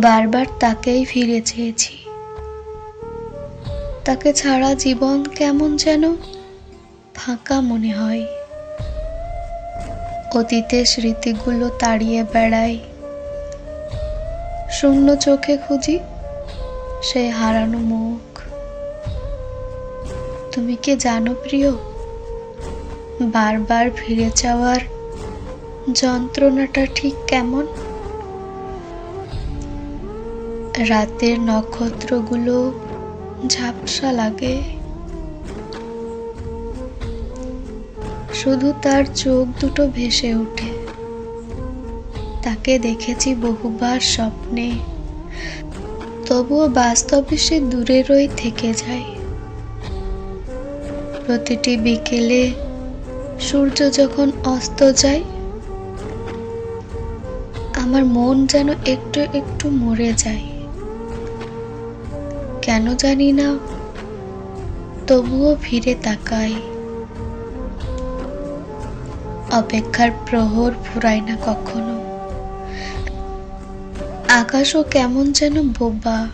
বারবার তাকেই ফিরে চেয়েছি। তাকে ছাড়া জীবন কেমন যেন ফাঁকা মনে হয়। অতীতের স্মৃতিগুলো তাড়িয়ে বেড়াই। শূন্য চোখে খুঁজি সেই হারানো মুখ। তুমি কি জানো প্রিয়, বারবার ফিরে যাওয়ার যন্ত্রণাটা ঠিক কেমন? রাতের নক্ষত্রগুলো ঝাপসা লাগে। শুধু তার চোখ দুটো ভেসে ওঠে। তাকে দেখেছি বহুবার স্বপ্নে। তবুও বাস্তবে সে দূরেরই থেকে যায়। প্রতিটি বিকেলে সূর্য যখন অস্ত যায়, আমার মন যেন একটু একটু মরে যায়। কেন জানি না। তবুও ফিরে তাকাই। অপেক্ষার প্রহর ফুরায় না কখনো। আকাশও কেমন যেন বোবা।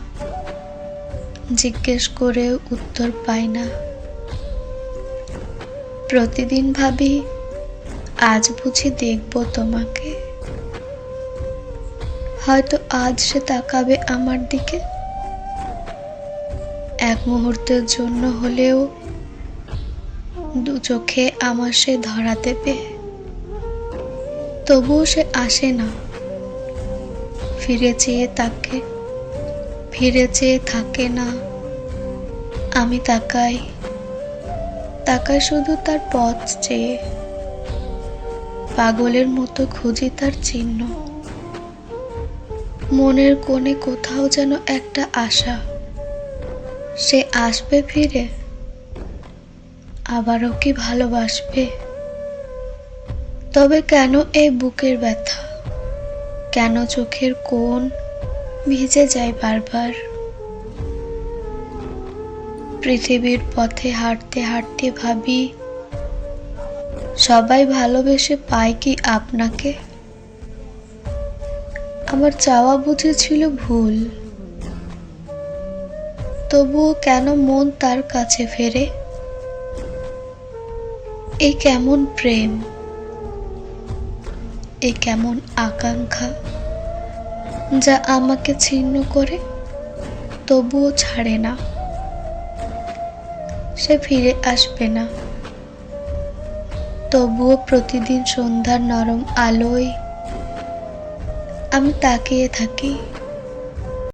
জিজ্ঞেস করে উত্তর পায় না। প্রতিদিন ভাবি, আজ বুঝি দেখব তোমাকে। হয়তো আজ সে তাকাবে আমার দিকে। এক মুহূর্তের জন্য হলেও দু চোখে আমার সে ধরা দেবে তবুও সে আসে না। ফিরে চেয়ে তাকে, ফিরে চেয়ে থাকে না। আমি তাকাই তাকাই শুধু তার পথ চেয়ে। পাগলের মতো খুঁজি তার চিহ্ন। মনের কোণে কোথাও যেন একটা আশা। সে আসবে ফিরে? আবারও কি ভালোবাসবে? তবে কেন এই বুকের ব্যথা? কেন চোখের কোণ ভিজে যায় বারবার? পৃথিবীর পথে হাঁটতে হাঁটতে ভাবি, সবাই ভালোবেসে পায় কি আপনাকে? আমার চাওয়া বুঝে ছিল ভুল। তবুও কেন মন তার কাছে ফেরে? এই কেমন প্রেম? এই কেমন আকাঙ্ক্ষা যা আমাকে ছিন্ন করে, তবুও ছাড়ে না। সে ফিরে আসবে না। তবুও প্রতিদিন সন্ধ্যার নরম আলোয় আমি তাকিয়ে থাকি।